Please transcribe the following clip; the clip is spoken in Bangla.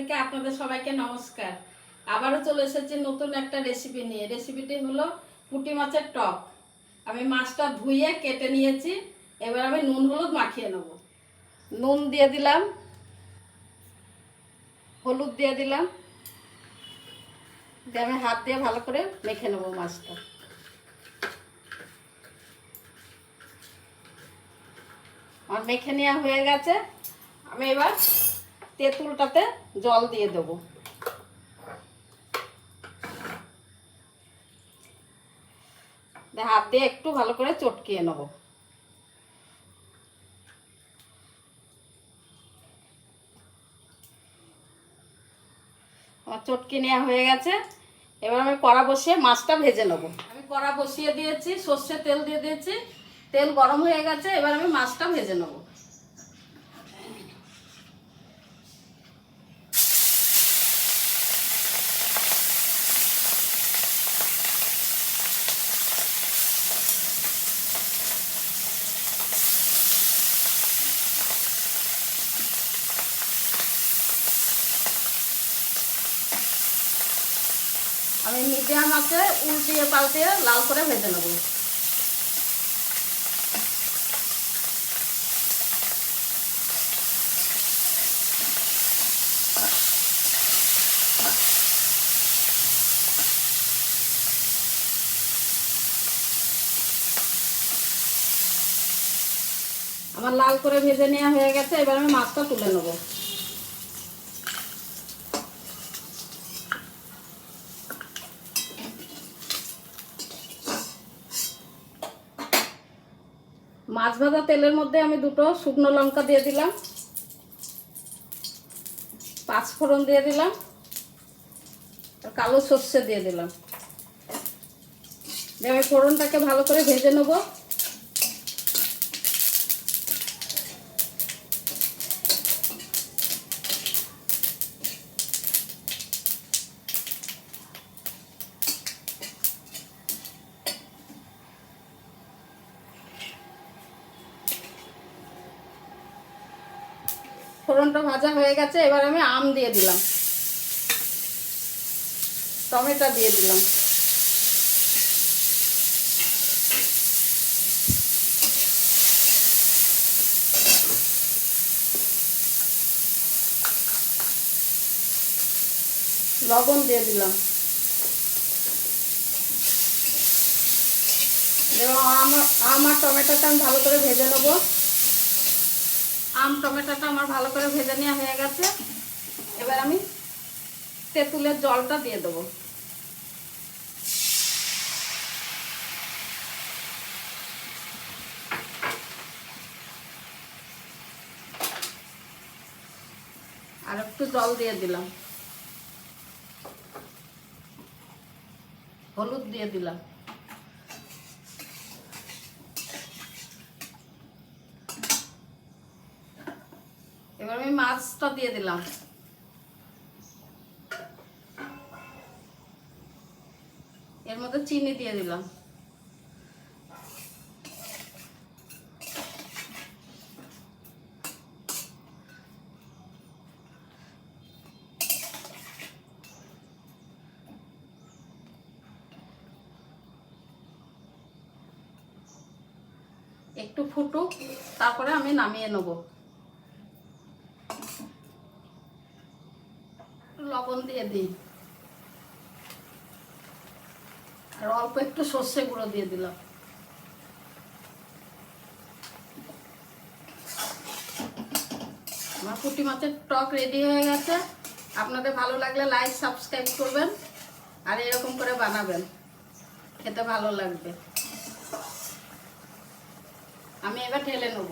থেকে আপনাদের সবাইকে নমস্কার। আবারও চলে এসেছি নতুন একটা রেসিপি নিয়ে। রেসিপিটি হলো পুঁটি মাছের টক। আমি মাছটা ধুয়ে কেটে নিয়েছি। এবার আমি নুন হলুদ মাখিয়ে নেব। নুন দিয়ে দিলাম। হলুদ দিয়ে দিলাম। দিয়ে আমি হাত দিয়ে ভালো করে মেখে নেব মাছটা। আমার মেখে নেওয়া হয়ে গেছে। আমি এবার তেঁতুলটাতে জল দিয়ে দেবো। হাত দিয়ে একটু ভালো করে চটকিয়ে নেব। আমার চটকি নেওয়া হয়ে গেছে। এবার আমি কড়া বসিয়ে মাছটা ভেজে নেব। আমি কড়া বসিয়ে দিয়েছি, সর্ষে তেল দিয়ে দিয়েছি। তেল গরম হয়ে গেছে, এবার আমি মাছটা ভেজে নেব। আমি মিডিয়াম আছে উল্টিয়ে পাল্টিয়ে লাল করে ভেজে নেব। আমার লাল করে ভেজে নেওয়া হয়ে গেছে, এবার আমি মাছটা তুলে নেব। মাছ ভাজা তেলের মধ্যে আমি দুটো শুকনো লঙ্কা দিয়ে দিলাম। পাঁচ ফোড়ন দিয়ে দিলাম। আর কালো সর্ষে দিয়ে দিলাম। দিয়ে আমি ফোড়নটাকে ভালো করে ভেজে নেব। ফোড়নটা ভাজা হয়ে গেছে, এবার আমি আম দিয়ে দিলাম। টমেটো দিয়ে দিলাম। লবণ দিয়ে দিলাম। এবং আম আম আর টমেটোটা আমি ভালো করে ভেজে নেব। আম, টমেটোটা আমার ভালো করে ভেজে নেওয়া হয়ে গেছে। এবার আমি তেঁতুলের জলটা দিয়ে দেবো। আর একটু জল দিয়ে দিলাম। হলুদ দিয়ে দিলাম। এবার আমি মাছটা দিয়ে দিলাম। এর মধ্যে চিনি দিয়ে দিলাম। একটু ফুটুক, তারপরে আমি নামিয়ে নেব। লবণ দিয়ে দিই। আর অল্প একটু সর্ষে গুঁড়ো দিয়ে দিলাম। আমার পুঁটি মাছের টক রেডি হয়ে গেছে। আপনাদের ভালো লাগলে লাইক সাবস্ক্রাইব করবেন আর এরকম করে বানাবেন। খেতে ভালো লাগবে। আমি এবার ঢেলে নেব।